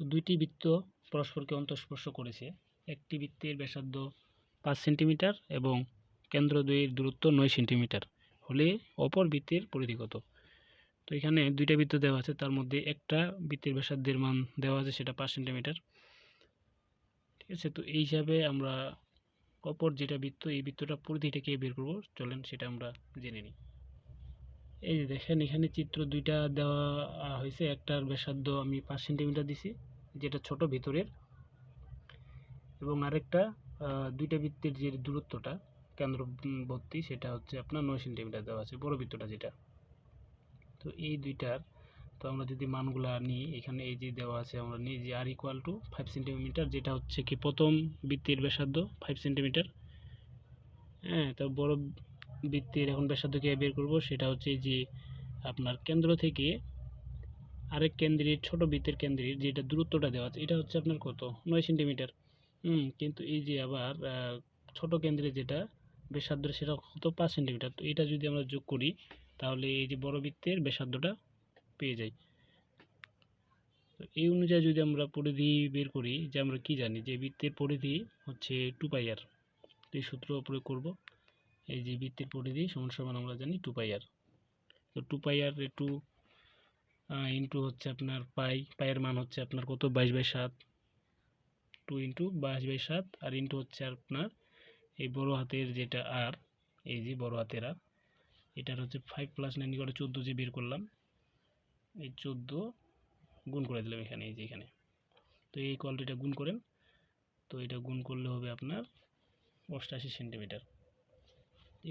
দুইটি বৃত্ত পরস্পরকে অন্তঃস্পর্শ করেছে। একটি বৃত্তের ব্যাসার্ধ পাঁচ সেন্টিমিটার এবং কেন্দ্র দুইয়ের দূরত্ব নয় সেন্টিমিটার হলে অপর বৃত্তের পরিধি কত? তো এখানে দুইটা বৃত্ত দেওয়া আছে, তার মধ্যে একটা বৃত্তের ব্যাসার্ধের মান দেওয়া আছে সেটা পাঁচ সেন্টিমিটার। ঠিক আছে, তো এই হিসাবে আমরা অপর যেটা বৃত্ত, এই বৃত্তটা পরিধিটাকে বের করব? চলেন সেটা আমরা জেনে নিই। এই যে দেখেন, এখানে চিত্র দুইটা দেওয়া হয়েছে, একটার ব্যাসার্ধ আমি পাঁচ সেন্টিমিটার দিছি যেটা ছোট ভিতরের এবং আরেকটা দুইটা বৃত্তের যে দূরত্বটা কেন্দ্রবর্তী সেটা হচ্ছে আপনার নয় সেন্টিমিটার দেওয়া আছে, বড় বৃত্তটা যেটা। তো এই দুইটার, তো আমরা যদি মানগুলা নিই, এখানে এই যে দেওয়া আছে, আমরা নিই যে R equal to five centimetre যেটা হচ্ছে কি প্রথম বৃত্তের ব্যাসার্ধ ফাইভ সেন্টিমিটার হ্যাঁ তো বড় বৃত্তের এখন ব্যাসার্ধকে বের করব, সেটা হচ্ছে যে আপনার কেন্দ্র থেকে আরেক কেন্দ্রের ছোট বৃত্তের কেন্দ্রের যেটা দূরত্বটা দেওয়া আছে, এটা হচ্ছে আপনার কত? নয় সেন্টিমিটার। হুম, কিন্তু এই যে আবার ছোট কেন্দ্রে যেটা ব্যাসার্ধ সেটা কত পাঁচ সেন্টিমিটার। তো এটা যদি আমরা যোগ করি, তাহলে এই যে বড় বৃত্তের ব্যাসার্ধটা পেয়ে যাই। তো এই অনুযায়ী যদি আমরা পরিধি বের করি, যে আমরা কি জানি? যে বৃত্তের পরিধি হচ্ছে টু পাই আর। এই সূত্র প্রয়োগ করব। এই যে বৃত্তের পরিধি সমান সমান আমরা জানি টু পাই আর। তো two pi R two into হচ্ছে আপনার পাই, পাইয়ের মান হচ্ছে আপনার কত? বাইশ বাই সাত। টু ইন্টু বাইশ বাই সাত, আর ইন্টু হচ্ছে আপনার এই বড় হাতের যেটা আর এই যে বড় হাতের আর এটার হচ্ছে ফাইভ প্লাস নাইন করে চোদ্দ যে বের করলাম, এই চোদ্দ গুণ করে দিলাম এখানে, এই যে এখানে। তো এই কোয়ালিটিটা গুণ করেন, তো এটা গুণ করলে হবে আপনার অষ্টাশি সেন্টিমিটার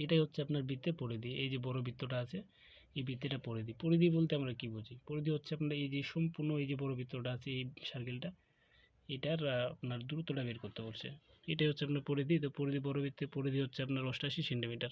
এটাই হচ্ছে আপনার বৃত্তে পড়ে দিয়ে, এই যে বড় বৃত্তটা আছে এই বৃত্তটা পরিধি। পরিধি বলতে আমরা কি বুঝি? পরিধি হচ্ছে আপনার এই যে সম্পূর্ণ এই যে বড় বৃত্তটা আছে, এই সার্কেলটা এটার আপনার দ্রুতটা বের করতে বলছে। এটাই হচ্ছে আপনার পরিধি। তো পরিধি বড় বৃত্তের পরিধি হচ্ছে আপনার অষ্টাশি সেন্টিমিটার